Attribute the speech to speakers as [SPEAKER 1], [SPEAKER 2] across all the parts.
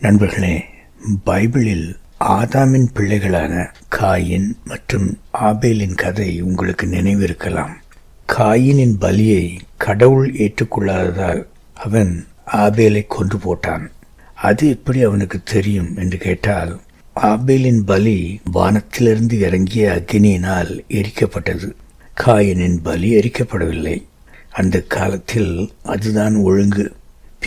[SPEAKER 1] நண்பர்களே பைபிளில் ஆதாமின் பிள்ளைகளான காயின் மற்றும் ஆபேலின் கதை உங்களுக்கு நினைவிருக்கலாம். காயினின் பலியை கடவுள் ஏற்றுக்கொள்ளாததால் அவன் ஆபேலை கொன்று போட்டான். அது எப்படி அவனுக்கு தெரியும் என்று கேட்டால் ஆபேலின் பலி வானத்திலிருந்து இறங்கிய அக்னியினால் எரிக்கப்பட்டது. காயினின் பலி எரிக்கப்படவில்லை. அந்த காலத்தில் அதுதான் ஒழுங்கு.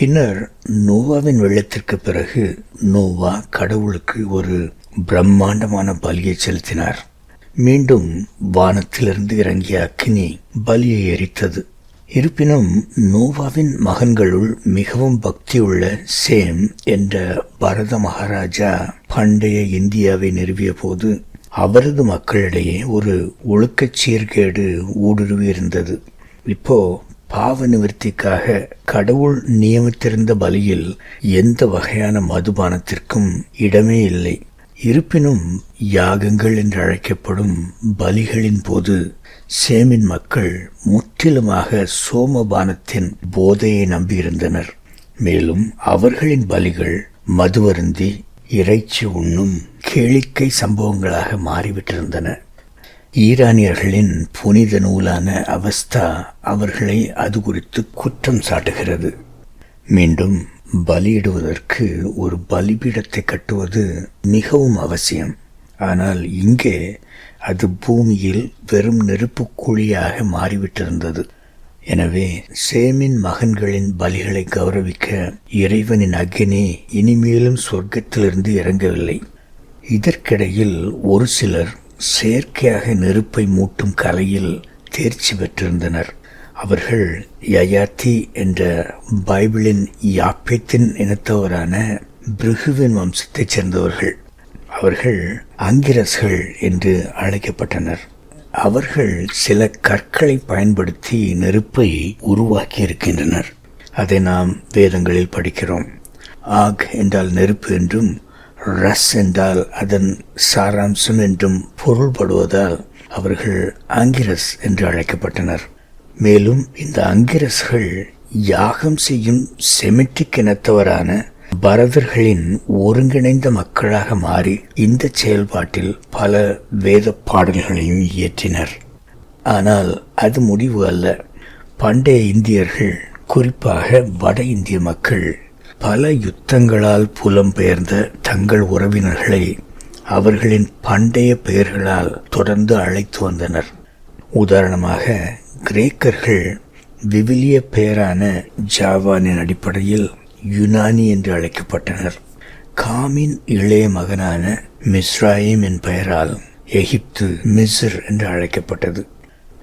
[SPEAKER 1] பின்னர் நோவாவின் வெள்ளத்திற்கு பிறகு நோவா கடவுளுக்கு ஒரு பிரம்மாண்டமான பலியை செலுத்தினார். மீண்டும் வானத்திலிருந்து இறங்கிய அக்னி பலியை எரித்தது. இருப்பினும் நோவாவின் மகன்களுள் மிகவும் பக்தியுள்ள சேம் என்ற பரத மகாராஜா பண்டைய இந்தியாவை நிறுவிய போது அவரது மக்களிடையே ஒரு ஒழுக்கச் சீர்கேடு ஊடுருவி இருந்தது. இப்போ பாவ நிவர்த்திக்காக கடவுள் நியமித்திருந்த பலியில் எந்த வகையான மதுபானத்திற்கும் இடமே இல்லை. இருப்பினும் யாகங்கள் என்று அழைக்கப்படும் பலிகளின் போது சேமின் மக்கள் முற்றிலுமாக சோமபானத்தின் போதையை நம்பியிருந்தனர். மேலும் அவர்களின் பலிகள் மதுவருந்தி இறைச்சி உண்ணும் கேளிக்கை சம்பவங்களாக மாறிவிட்டிருந்தன. ஈரானியர்களின் புனித நூலான அவஸ்தா அவர்களை அது குறித்து குற்றம் சாட்டுகிறது. மீண்டும் பலியிடுவதற்கு ஒரு பலிபீடத்தை கட்டுவது மிகவும் அவசியம். ஆனால் இங்கே அது பூமியில் வெறும் நெருப்பு குழியாக மாறிவிட்டிருந்தது. எனவே சேமின் மகன்களின் பலிகளை கௌரவிக்க இறைவனின் அக்னி இனிமேலும் சொர்க்கத்திலிருந்து இறங்கவில்லை. இதற்கிடையில் ஒரு சிலர் செயற்கையாக நெருப்பை மூட்டும் கலையில் தேர்ச்சி பெற்றிருந்தனர். அவர்கள் யயாத்தி என்ற பைபிளின் யாப்பேத்தின் இனத்தவரான பிருகுவின் வம்சத்தைச் சேர்ந்தவர்கள். அவர்கள் ஆங்கிரஸ்கள் என்று அழைக்கப்பட்டனர். அவர்கள் சில கற்களை பயன்படுத்தி நெருப்பை உருவாக்கி இருக்கின்றனர் அதை நாம் வேதங்களில் படிக்கிறோம். ஆக் என்றால் நெருப்பு என்றும் ரஸ் என்றால் அதன் சாராம்சம் என்றும் பொருள்படுவதால் அவர்கள் ஆங்கிரஸ் என்று அழைக்கப்பட்டனர். மேலும் இந்த அங்கிரஸ்கள் யாகம் செய்யும் செமிட்டிக் இனத்தவரான பரதர்களின் ஒருங்கிணைந்த மக்களாக மாறி இந்த செயல்பாட்டில் பல வேத பாடல்களையும் இயற்றினர். ஆனால் அது முடிவு அல்ல. பண்டைய இந்தியர்கள் குறிப்பாக வட இந்திய மக்கள் பல யுத்தங்களால் புலம்பெயர்ந்த தங்கள் உறவினர்களை அவர்களின் பண்டைய பெயர்களால் தொடர்ந்து அழைத்து வந்தனர். உதாரணமாக கிரேக்கர்கள் விவிலிய பெயரான ஜாவானின் அடிப்படையில் யுனானி என்று அழைக்கப்பட்டனர். காமின் இளைய மகனான மிஸ்ராயிம் என் பெயரால் எகிப்து மிஸ்ர் என்று அழைக்கப்பட்டது.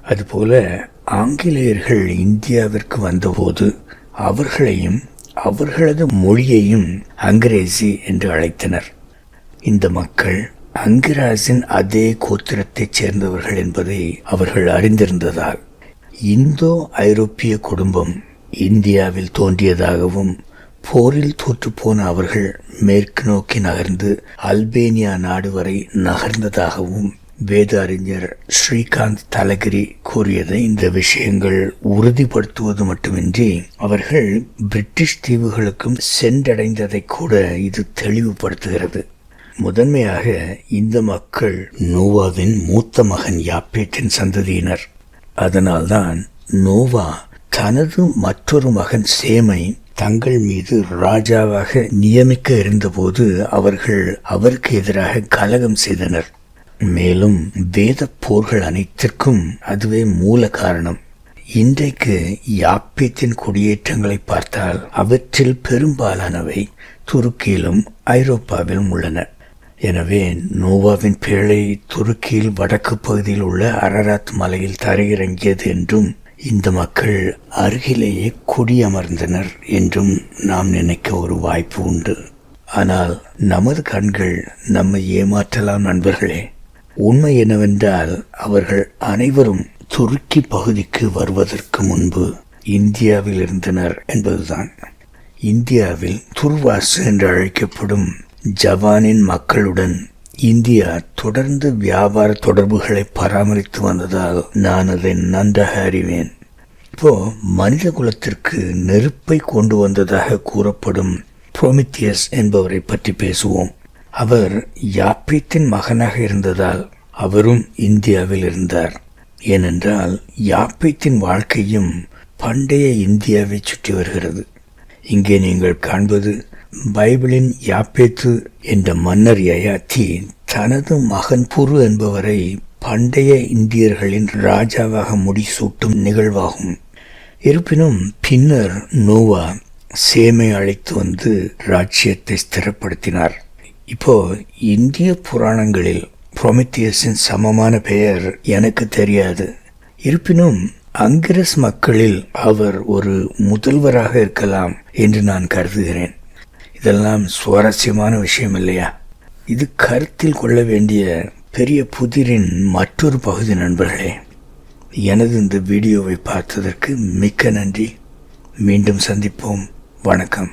[SPEAKER 1] அதுபோல ஆங்கிலேயர்கள் இந்தியாவிற்கு வந்தபோது அவர்களையும் அவர்களது மொழியையும் அங்கிரேசி என்று அழைத்தனர். இந்த மக்கள் அங்கிராசின் அதே கோத்திரத்தைச் சேர்ந்தவர்கள் என்பதை அவர்கள் அறிந்திருந்ததால் இந்தோ ஐரோப்பிய குடும்பம் இந்தியாவில் தோன்றியதாகவும் போரில் தோற்றுப்போன அவர்கள் மேற்கு நோக்கி நகர்ந்து அல்பேனியா நாடு வரை நகர்ந்ததாகவும் வேத அறிஞர் ஸ்ரீகாந்த் தலகிரி கூறியதை இந்த விஷயங்கள் உறுதிப்படுத்துவது மட்டுமின்றி அவர்கள் பிரிட்டிஷ் தீவுகளுக்கும் சென்றடைந்ததை கூட இது தெளிவுபடுத்துகிறது. முதன்மையாக இந்த மக்கள் நோவாவின் மூத்த மகன் யாப்பேட்டின் சந்ததியினர். அதனால்தான் நோவா தனது மற்றொரு மகன் சேமை தங்கள் மீது ராஜாவாக நியமிக்க இருந்தபோது அவர்கள் அவருக்கு எதிராக கலகம் செய்தனர். மேலும் வேத போர்கள் அனைத்திற்கும் அதுவே மூல காரணம். இன்றைக்கு யாப்பேத்தின் குடியேற்றங்களை பார்த்தால் அவற்றில் பெரும்பாலானவை துருக்கியிலும் ஐரோப்பாவிலும் உள்ளன. எனவே நோவாவின் பேழை துருக்கியில் வடக்கு பகுதியில் உள்ள அரராத் மலையில் தரையிறங்கியது என்றும் இந்த மக்கள் அருகிலேயே குடியமர்ந்தனர் என்றும் நாம் நினைக்க ஒரு வாய்ப்பு உண்டு. ஆனால் நமது கண்கள் நம்மை ஏமாற்றலாம் நண்பர்களே. உண்மை என்னவென்றால் அவர்கள் அனைவரும் துருக்கி பகுதிக்கு வருவதற்கு முன்பு இந்தியாவில் இருந்தனர் என்பதுதான். இந்தியாவில் துர்வாசு என்று அழைக்கப்படும் ஜவானின் மக்களுடன் இந்தியா தொடர்ந்து வியாபார தொடர்புகளை பராமரித்து வந்ததால் நான் அதை நன்றாக அறிவேன். இப்போ மனித குலத்திற்கு நெருப்பை கொண்டு வந்ததாக கூறப்படும் புரோமித்தியஸ் என்பவரை பற்றி பேசுவோம். அவர் யாப்பித்தின் மகனாக இருந்ததால் அவரும் இந்தியாவில் இருந்தார். ஏனென்றால் யாப்பித்தின் வாழ்க்கையும் பண்டைய இந்தியாவை சுற்றி வருகிறது. இங்கே நீங்கள் காண்பது பைபிளின் யாப்பேத்து என்ற மன்னர் யயாத்தி தனது மகன் புரு என்பவரை பண்டைய இந்தியர்களின் ராஜாவாக முடிசூட்டும் நிகழ்வாகும். இருப்பினும் பின்னர் நோவா சேமை அழைத்து வந்து ராஜ்யத்தை ஸ்திரப்படுத்தினார். இப்போ இந்திய புராணங்களில் புரோமித்தியஸின் சமமான பெயர் எனக்கு தெரியாது. இருப்பினும் அங்கிரஸ் மக்களில் அவர் ஒரு முதல்வராக இருக்கலாம் என்று நான் கருதுகிறேன். இதெல்லாம் சுவாரஸ்யமான விஷயம் இல்லையா? இது கருத்தில் கொள்ள வேண்டிய பெரிய புதிரின் மற்றொரு பகுதி நண்பர்களே. எனது இந்த வீடியோவை பார்த்ததற்கு மிக்க நன்றி. மீண்டும் சந்திப்போம். வணக்கம்.